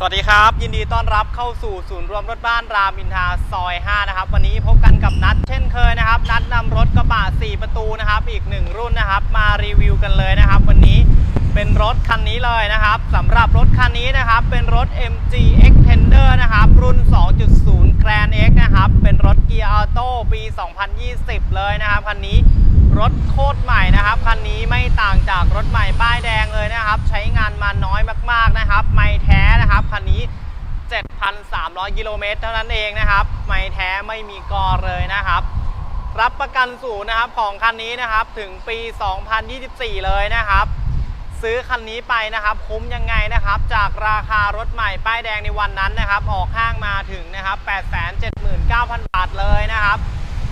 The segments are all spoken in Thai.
สวัสดีครับ ยินดีต้อนรับเข้าสู่ศูนย์รวมรถบ้านรามอินทราซอย 5 นะครับ วันนี้พบกันกับนัดเช่นเคยนะครับ นัดนำรถกระบะ 4 ประตูนะครับ อีก 1 รุ่นนะครับ มารีวิวกันเลยนะครับ วันนี้เป็นรถคันนี้เลยนะครับสำหรับรถคันนี้นะครับ เป็นรถ MG Extender นะครับ รุ่น 2.0 Grand X นะครับ เป็นรถเกียร์ออโต้ปี 2020 เลยนะครับคันนี้รถโคตรใหม่นะครับคันนี้ไม่ต่างจากรถใหม่ป้ายแดงเลยนะครับ ใช้งานมาน้อยมากๆนะครับ ไม่แท้ 300 กิโลเมตรเท่านั้นเองนะครับ ไม่แท้ไม่มีกอเลยนะครับ รับประกันศูนย์นะครับของคันนี้นะครับถึงปี 2024 เลยนะครับ ซื้อคันนี้ไปนะครับ คุ้มยังไงนะครับ จากราคารถใหม่ป้ายแดงในวันนั้นนะครับ ออกห้างมาถึงนะครับ 879,000 บาทเลยนะครับ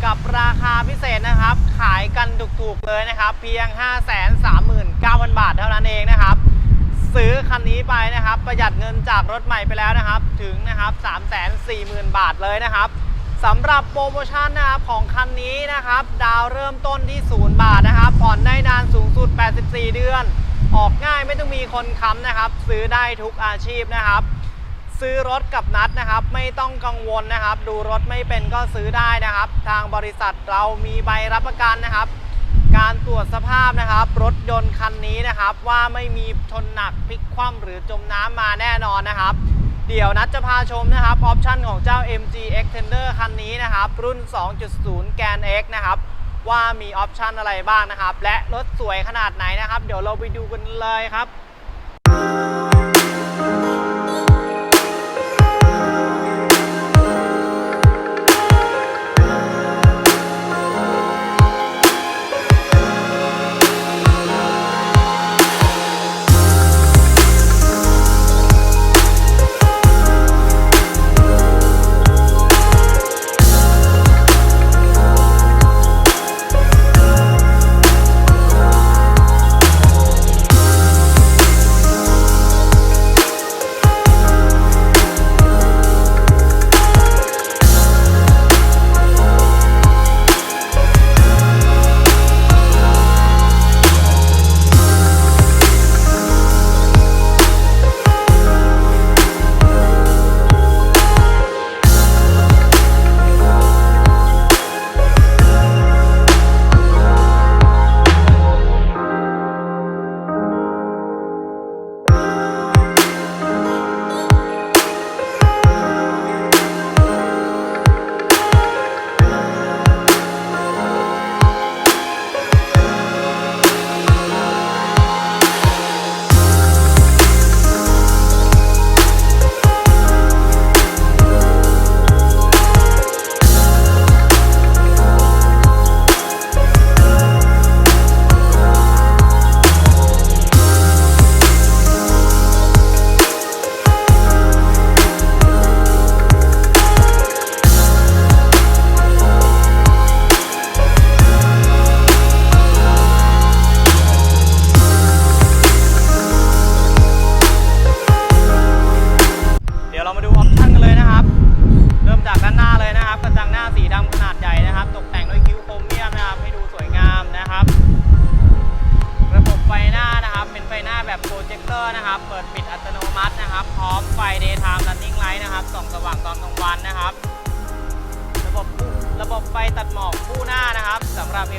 กับราคาพิเศษนะครับ ขายกันถูกๆเลยนะครับ เพียง 539,000 บาทเท่านั้นเองนะครับ ซื้อคันนี้ไปนะครับ ประหยัดเงินจากรถใหม่ไปแล้วนะครับ ถึงนะครับ 340,000 บาทเลยนะครับสำหรับโปรโมชั่นนะครับของคันนี้นะครับ ดาวเริ่มต้นที่ 0 บาทนะครับ ผ่อนได้นานสูงสุด 84 เดือน ออกง่ายไม่ต้องมีคนค้ำนะครับ ซื้อได้ทุกอาชีพนะครับ ซื้อรถกับนัดนะครับ ไม่ต้องกังวลนะครับ ดูรถไม่เป็นก็ซื้อได้นะครับ ทางบริษัทเรามีใบรับประกันนะครับ การตรวจสภาพนะครับ รถยนต์คันนี้นะครับ ว่าไม่มีชนหนักพลิกคว่ำหรือจมน้ำมาแน่นอนนะครับ เดี๋ยวนัดจะพาชมนะครับออปชั่นของเจ้า MG Extender คันนี้นะครับ รุ่น 2.0 Gan X นะครับว่ามีออปชั่นอะไรบ้างนะครับ และรถสวยขนาดไหนนะครับ เดี๋ยวเราไปดูกันเลยครับ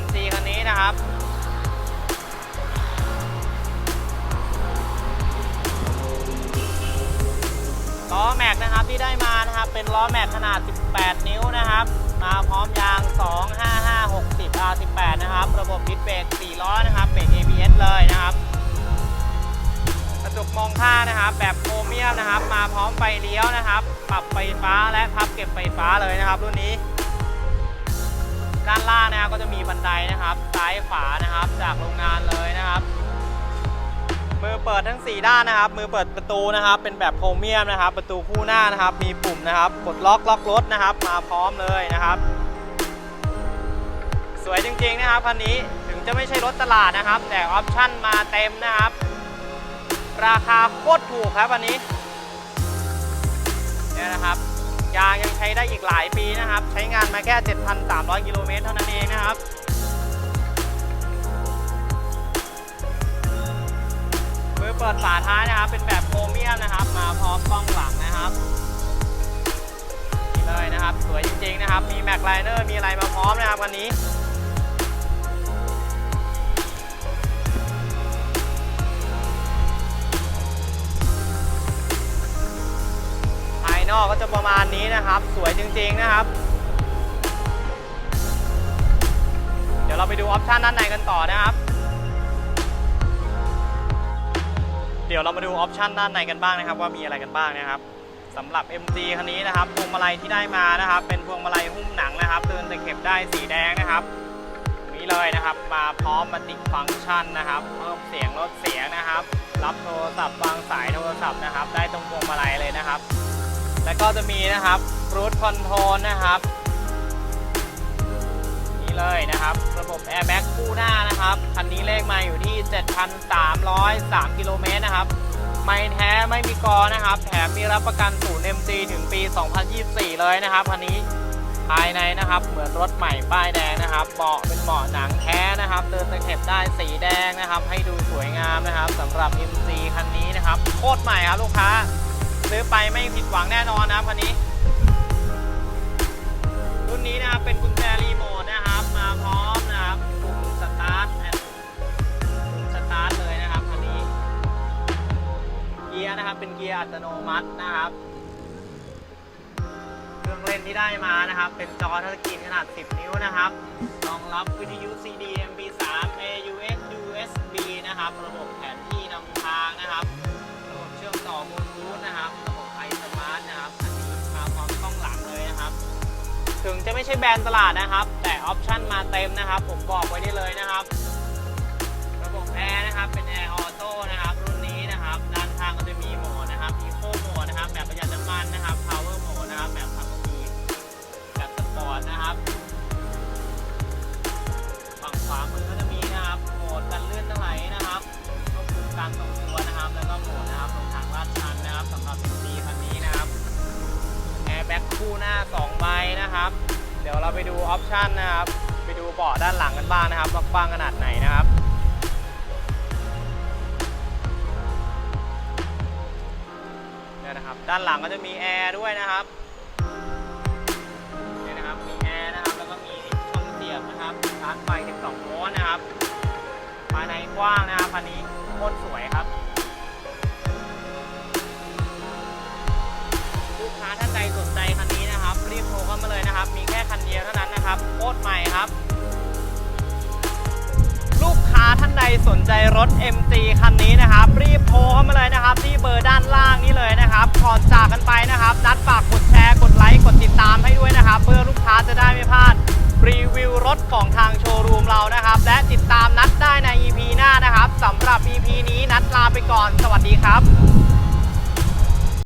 MG คันนี้นะครับ ล้อแม็กนะครับที่ได้มานะครับ เป็นล้อแม็กขนาด 18 นิ้วนะครับ มาพร้อมยาง 255 60 R18 นะครับ ระบบดิสเบรก4ล้อนะครับเบรก ABS เลยนะครับกระจกมองข้างนะครับ แบบโครเมียมนะครับ มาพร้อมไฟเลี้ยวนะครับ ปรับไฟฟ้าและพับเก็บไฟฟ้าเลยนะครับ รุ่นนี้ ด้านล่างนะครับก็จะมีบันไดนะครับ ซ้ายขวานะครับ จากโรงงานเลยนะครับ มือเปิดทั้ง 4 ด้านนะครับ มือเปิดประตูนะครับ เป็นแบบโครเมียมนะครับ ประตูคู่หน้านะครับ มีปุ่มนะครับ กดล็อกล็อกรถนะครับ มาพร้อมเลยนะครับ สวยจริงๆนะครับคันนี้ถึงจะไม่ใช่รถตลาดนะครับ แต่ออปชั่นมาเต็มนะครับ ราคาโคตรถูกครับอันนี้เนี่ยนะครับ ยางยังใช้ได้อีกหลายปีนะครับ ใช้งานมาแค่ 7,300 กิโลเมตรเท่านั้นเองนะครับมือเปิดฝาท้ายนะครับ เป็นแบบโครเมียมนะครับ มาพร้อมกล้องหลังนะครับนี่เลยนะครับ สวยจริงๆนะครับ มีแม็กไลเนอร์มีอะไรมาพร้อมนะครับวันนี้ จะประมาณนี้นะครับ สวยจริงๆนะครับ เดี๋ยวเราไปดูออปชันด้านในกันต่อนะครับ เดี๋ยวเรามาดูออปชันด้านในกันบ้างนะครับ ว่ามีอะไรกันบ้างนะครับสำหรับ MG คันนี้นะครับพวงมาลัยที่ได้มานะครับ เป็นพวงมาลัยหุ้มหนังนะครับเตือนตะเข็บได้สีแดงนะครับนี้เลยนะครับ มาพร้อมมาติดฟังก์ชันนะครับ เพิ่มเสียงลดเสียงนะครับ รับโทรศัพท์วางสายโทรศัพท์นะครับ ได้ตรงพวงมาลัยเลยนะครับ แล้วก็จะมีนะครับรูทคอนโทรลนะครับ นี่เลยนะครับ ระบบแอร์แบ็กคู่หน้านะครับ คันนี้เลขมาอยู่ที่ 7,303 กิโลเมตรนะครับไม่แท้ไม่มีกอนะครับ แถมมีรับประกันศูนย์ MC ถึงปี 2024 เลยนะครับคันนี้ภายในนะครับ เหมือนรถใหม่ป้ายแดงนะครับเบาะเป็นเบาะหนังแท้นะครับ เดินตะเข็บได้สีแดงนะครับ ให้ดูสวยงามนะครับสำหรับ MC คันนี้นะครับ โคตรใหม่ครับลูกค้า ซื้อไปไม่ผิดหวังแน่นอนนะครับคันนี้ รุ่นนี้นะครับเป็นกุญแจรีโมทนะครับ มาพร้อมนะครับปุ่มสตาร์ทปุ่มสตาร์ทเลยนะครับคันนี้ เกียร์นะครับเป็นเกียร์อัตโนมัตินะครับ เครื่องเล่นที่ได้มานะครับ เป็นจอทัชสกรีนขนาด 10 นิ้วนะครับรองรับวิทยุ CD MP3 AUX USB นะครับ ระบบ ใช่แบรนด์ตลาดนะครับ แต่ออปชั่นมาเต็มนะครับ ผมบอกไว้ได้เลยนะครับ ระบบแอร์นะครับ เป็นแอร์ออโต้นะครับ รุ่นนี้นะครับ ด้านข้างก็จะมีโหมดนะครับอีโคโหมดนะครับ แบบประหยัดน้ำมันนะครับพาวเวอร์โหมดนะครับ แบบขับขี่แบบสปอร์ตนะครับ ฝั่งขวามือก็จะมีนะครับ โหมดกันเลื่อนไหลนะครับควบคุมการทรงตัวนะครับ แล้วก็โหมดนะครับลงทางลาดชันนะครับสำหรับ MC คันนี้นะครับ แอร์แบ็กคู่หน้า2ใบนะครับเดี๋ยวเราไปดูออปชันนะครับ ไปดูเบาะด้านหลังกันบ้างนะครับว่ากว้างขนาดไหนนะครับ เนี่ยนะครับ ด้านหลังก็จะมีแอร์ด้วยนะครับ เนี่ยนะครับ มีแอร์นะครับ แล้วก็มีช่องเสียบนะครับชาร์จไฟ12โวลต์นะครับ ภายในกว้างนะครับคันนี้โคตรสวยครับ ครับโคตรใหม่ครับ ลูกค้าท่านใดสนใจรถ MG คันนี้นะครับ รีบโทรเข้ามาเลยนะครับ ที่เบอร์ด้านล่างนี้เลยนะครับ